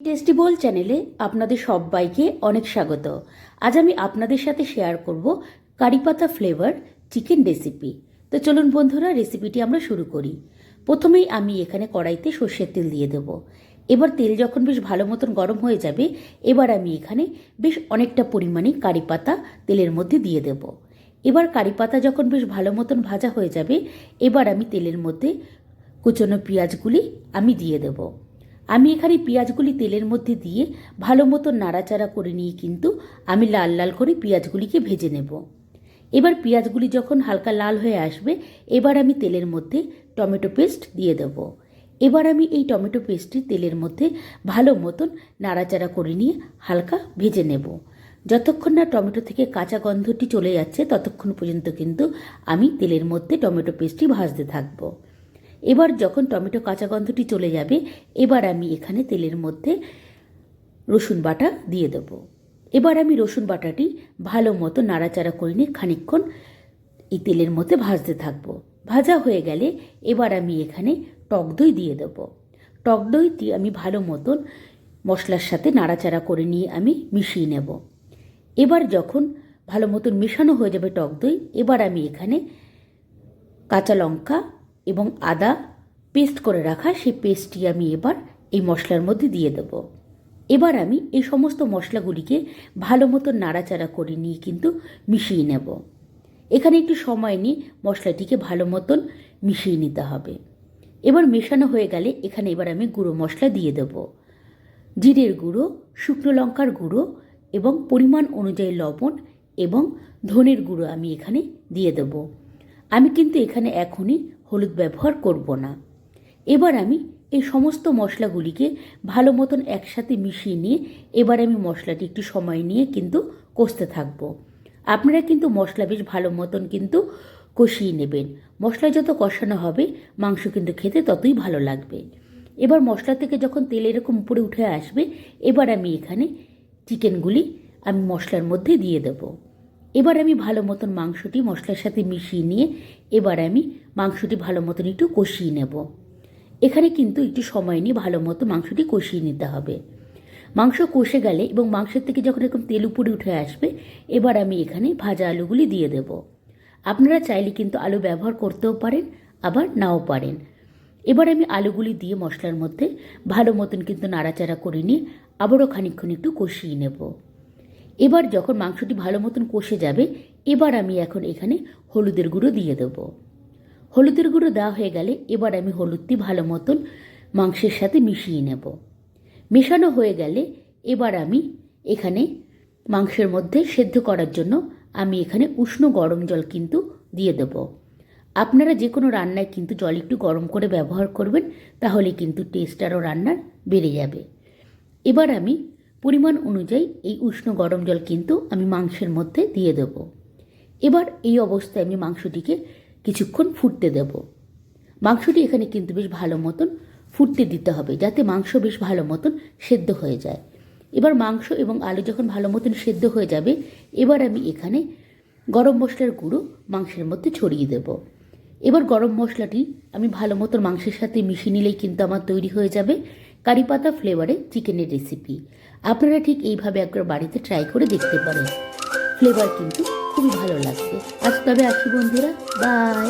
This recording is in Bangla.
টেস্টি বোল চ্যানেলে আপনাদের সবাইকে অনেক স্বাগত। আজ আমি আপনাদের সাথে শেয়ার করব কারিপাতা ফ্লেভার চিকেন রেসিপি তো চলুন বন্ধুরা রেসিপিটি আমরা শুরু করি। প্রথমেই আমি এখানে কড়াইতে সর্ষের তেল দিয়ে দেবো। এবার তেল যখন বেশ ভালো মতন গরম হয়ে যাবে, এবার আমি এখানে বেশ অনেকটা পরিমাণে কারিপাতা তেলের মধ্যে দিয়ে দেব। এবার কারিপাতা যখন বেশ ভালো মতন ভাজা হয়ে যাবে, এবার আমি তেলের মধ্যে কুচনো পেঁয়াজগুলি আমি দিয়ে দেবো। আমি এখানে পেঁয়াজগুলি তেলের মধ্যে দিয়ে ভালো মতো নাড়াচাড়া করে নিয়ে কিন্তু আমি লাল লাল করে পেঁয়াজগুলিকে ভেজে নেব। এবার পেঁয়াজগুলি যখন হালকা লাল হয়ে আসবে, এবার আমি তেলের মধ্যে টমেটো পেস্ট দিয়ে দেব। এবার আমি এই টমেটো পেস্টটি তেলের মধ্যে ভালো মতন নাড়াচাড়া করে নিয়ে হালকা ভেজে নেব। যতক্ষণ না টমেটো থেকে কাঁচা গন্ধটি চলে যাচ্ছে, ততক্ষণ পর্যন্ত কিন্তু আমি তেলের মধ্যে টমেটো পেস্টটি ভাজতে থাকব। এবার যখন টমেটো কাঁচা গন্ধটি চলে যাবে, এবার আমি এখানে তেলের মধ্যে রসুন বাটা দিয়ে দেব। এবার আমি রসুন বাটাটি ভালো মতো নাড়াচাড়া করে নিয়ে খানিকক্ষণ এই তেলের মধ্যে ভাজতে থাকব। ভাজা হয়ে গেলে এবার আমি এখানে টক দই দিয়ে দেবো। টক দইটি আমি ভালো মতন মশলার সাথে নাড়াচাড়া করে নিয়ে আমি মিশিয়ে নেব। এবার যখন ভালো মতন মেশানো হয়ে যাবে টক দই, এবার আমি এখানে কাঁচা লঙ্কা এবং আদা পেস্ট করে রাখা সেই পেস্টটি আমি এবার এই মশলার মধ্যে দিয়ে দেব। এবার আমি এই সমস্ত মশলাগুলিকে ভালো মতো নাড়াচাড়া করে নিয়ে কিন্তু মিশিয়ে নেব। এখানে একটু সময় নিয়ে মশলাটিকে ভালো মতন মিশিয়ে নিতে হবে। এবার মেশানো হয়ে গেলে এখানে এবার আমি গুঁড়ো মশলা দিয়ে দেব। জিরের গুঁড়ো, শুকনো লঙ্কার গুঁড়ো এবং পরিমাণ অনুযায়ী লবণ এবং ধনের গুঁড়ো আমি এখানে দিয়ে দেব। আমি কিন্তু এখানে এখনই হলুদ ব্যবহার করব না। এবার আমি এই সমস্ত মশলাগুলিকে ভালো মতন একসাথে মিশিয়ে নিয়ে এবার আমি মশলাটি একটু সময় নিয়ে কিন্তু কষতে থাকব। আপনারা কিন্তু মশলা বেশ ভালো মতন কিন্তু কষিয়ে নেবেন। মশলা যত কষানো হবে, মাংস কিন্তু খেতে ততই ভালো লাগবে। এবার মশলা থেকে যখন তেল এরকম উপরে উঠে আসবে, এবার আমি এখানে চিকেনগুলি আমি মশলার মধ্যে দিয়ে দেবো। এবার আমি ভালো মতন মাংসটি মশলার সাথে মিশিয়ে নিয়ে এবার আমি মাংসটি ভালো মতন একটু কষিয়ে নেব। এখানে কিন্তু একটু সময় নিয়ে ভালো মতো মাংসটি কষিয়ে নিতে হবে। মাংস কষে গেলে এবং মাংসের থেকে যখন এরকম তেল উপরে উঠে আসবে, এবার আমি এখানে ভাজা আলুগুলি দিয়ে দেব। আপনারা চাইলে কিন্তু আলু ব্যবহার করতেও পারেন, আবার নাও পারেন। এবার আমি আলুগুলি দিয়ে মশলার মধ্যে ভালো মতন কিন্তু নাড়াচাড়া করে নিয়ে আবারও খানিকক্ষণ একটু কষিয়ে নেব। এবার যখন মাংসটি ভালো মতন কষে যাবে, এবার আমি এখন এখানে হলুদের গুঁড়ো দিয়ে দেবো। হলুদের গুঁড়ো দেওয়া হয়ে গেলে এবার আমি হলুদটি ভালো মতন মাংসের সাথে মিশিয়ে নেব। মেশানো হয়ে গেলে এবার আমি এখানে মাংসের মধ্যে সেদ্ধ করার জন্য আমি এখানে উষ্ণ গরম জল কিন্তু দিয়ে দেব। আপনারা যে কোনো রান্নায় কিন্তু জল একটু গরম করে ব্যবহার করবেন, তাহলে কিন্তু টেস্ট আরও রান্নার বেড়ে যাবে। এবার আমি পরিমাণ অনুযায়ী এই উষ্ণ গরম জল কিন্তু আমি মাংসের মধ্যে দিয়ে দেব। এবার এই অবস্থায় আমি মাংসটিকে কিছুক্ষণ ফুটতে দেব। মাংসটি এখানে কিন্তু বেশ ভালো মতন ফুটতে দিতে হবে, যাতে মাংস বেশ ভালো মতন সেদ্ধ হয়ে যায়। এবার মাংস এবং আলু যখন ভালো মতন সেদ্ধ হয়ে যাবে, এবার আমি এখানে গরম মশলার গুঁড়ো মাংসের মধ্যে ছড়িয়ে দেব। এবার গরম মশলাটি আমি ভালো মতন মাংসের সাথে মিশিয়ে নিলেই কিন্তু আমার তৈরি হয়ে যাবে। কারি পাতা ফ্লেভারে চিকেনের রেসিপি আপনারা ঠিক এইভাবে একবার বাড়িতে ট্রাই করে দেখতে পারেন। ফ্লেভার কিন্তু খুবই ভালো লাগছে আজ তবে আসি বন্ধুরা। বাই